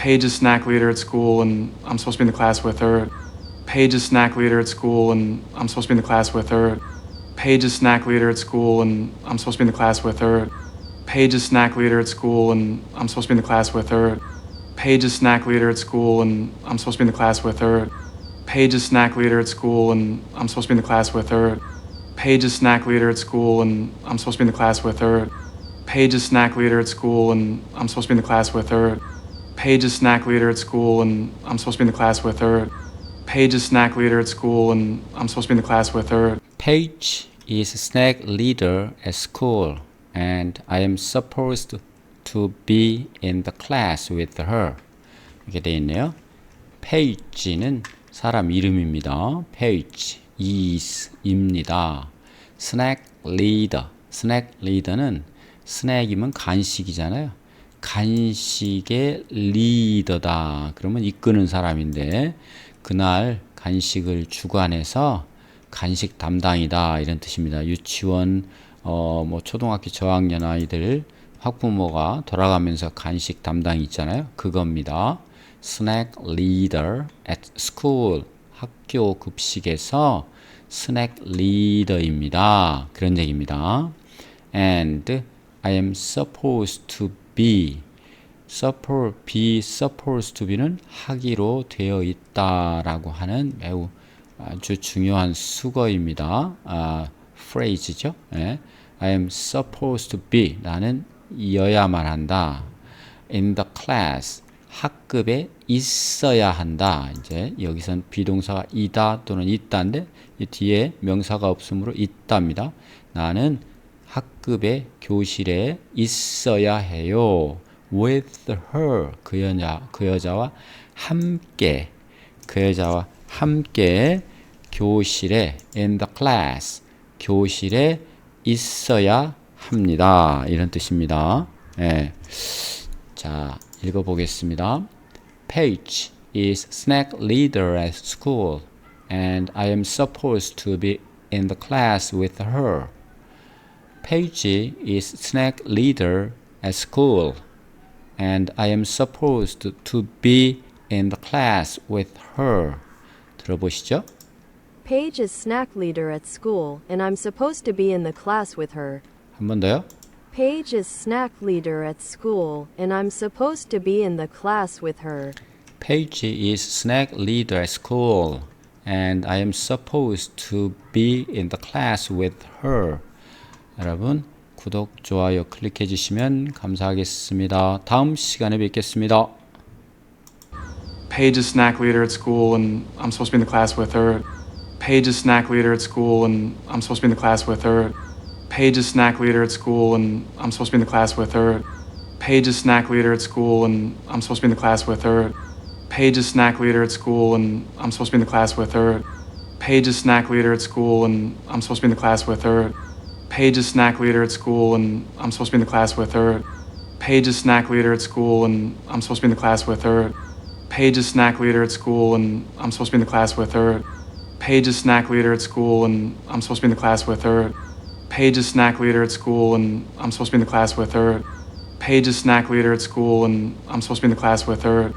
Paige is snack leader at school, and I'm supposed to be in the class with her. Paige is snack leader at school, and I'm supposed to be in the class with her. Paige is snack leader at school, and I'm supposed to be in the class with her. Paige is snack leader at school, and I'm supposed to be in the class with her. Paige is snack leader at school, and I'm supposed to be in the class with her. Paige is snack leader at school, and I'm supposed to be in the class with her. Paige is snack leader at school, and I'm supposed to be in the class with her. Paige is snack leader at school, and I'm supposed to be in the class with her. Paige is snack leader at school, and I'm supposed to be in the class with her. Paige is snack leader at school, and I'm supposed to be in the class with her. Paige is snack leader at school, and I am supposed to be in the class with her. 이렇게 되어 있네요. Paige는 사람 이름입니다. Page is입니다. snack leader, snack leader는 스낵이면 간식이잖아요. 간식의 리더다. 그러면 이끄는 사람인데 그날 간식을 주관해서 간식 담당이다 이런 뜻입니다. 유치원 어 뭐 초등학교 저학년 아이들 학부모가 돌아가면서 간식 담당이 있잖아요. 그겁니다. snack leader at school 학교 급식에서 스낵 리더입니다. 그런 얘기입니다. And I am supposed to be supposed be supposed to be는 하기로 되어 있다라고 하는 매우 아주 중요한 수거입니다. 아, phrase죠. 예. I am supposed to be 나는 이어야만 한다. in the class 학급에 있어야 한다. 이제 여기선 비동사가 이다 또는 있다인데 이 뒤에 명사가 없으므로 있답니다. 나는 학급의 교실에 있어야 해요. with her 그 여자 그 여자와 함께 그 여자와 함께 교실에 in the class 교실에 있어야 합니다. 이런 뜻입니다. 예. 자, 읽어 보겠습니다. Paige is snack leader at school and I am supposed to be in the class with her. Paige is snack leader at school, and I am supposed to be in the class with her. 들어보시죠? Paige is snack leader at school, and I'm supposed to be in the class with her. 한 번 더요. Paige is snack leader at school, and I'm supposed to be in the class with her. Paige is snack leader at school, and I am supposed to be in the class with her. 여러분 구독, 좋아요 클릭해 주시면 감사하겠습니다. 다음 시간에 뵙겠습니다. Paige is snack leader at school, and I'm supposed to be in the class with her. Paige is snack leader at school, and I'm supposed to be in the class with her. Paige is snack leader at school, and I'm supposed to be in the class with her. Paige is snack leader at school, and I'm supposed to be in the class with her. Paige is snack leader at school, and I'm supposed to be in the class with her. Paige is snack leader at school, and I'm supposed to be in the class with her. Paige is snack leader at school, and I'm supposed to be in the class with her. Paige is snack leader at school, and I'm supposed to be in the class with her. Paige is snack leader at school, and I'm supposed to be in the class with her. Paige is snack leader at school, and I'm supposed to be in the class with her. Paige is snack leader at school, and I'm supposed to be in the class with her. Paige is snack leader at school, and I'm supposed to be in the class with her.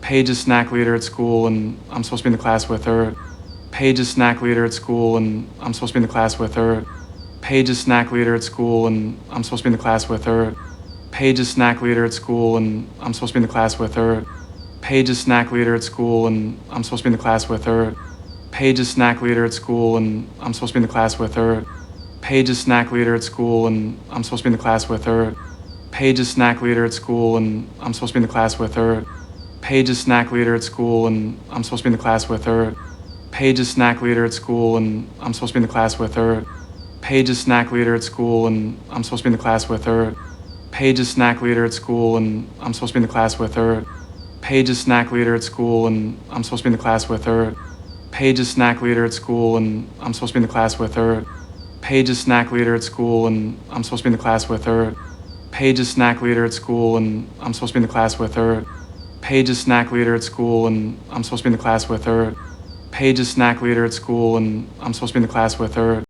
Paige is snack leader at school, and I'm supposed to be in the class with her. Paige is snack leader at school, and I'm supposed to be in the class with her. Paige is snack leader at school, and I'm supposed to be in the class with her. Paige is snack leader at school, and I'm supposed to be in the class with her. Paige is snack leader at school, and I'm supposed to be in the class with her. Paige is snack leader at school, and I'm supposed to be in the class with her. Paige is snack leader at school, and I'm supposed to be in the class with her. Paige is snack leader at school, and I'm supposed to be in the class with her. Paige is snack leader at school, and I'm supposed to be in the class with her. Paige is snack leader at school, and I'm supposed to be in the class with her. Paige is snack leader at school, and I'm supposed to be in the class with her. Paige is snack leader at school, and I'm supposed to be in the class with her. Paige is snack leader at school, and I'm supposed to be in the class with her. Paige is snack leader at school, and I'm supposed to be in the class with her. Paige is snack leader at school, and I'm supposed to be in the class with her. Paige is snack leader at school, and I'm supposed to be in the class with her. Paige is snack leader at school, and I'm supposed to be in the class with her. Is snack leader at school, and I'm supposed to be in the class with her.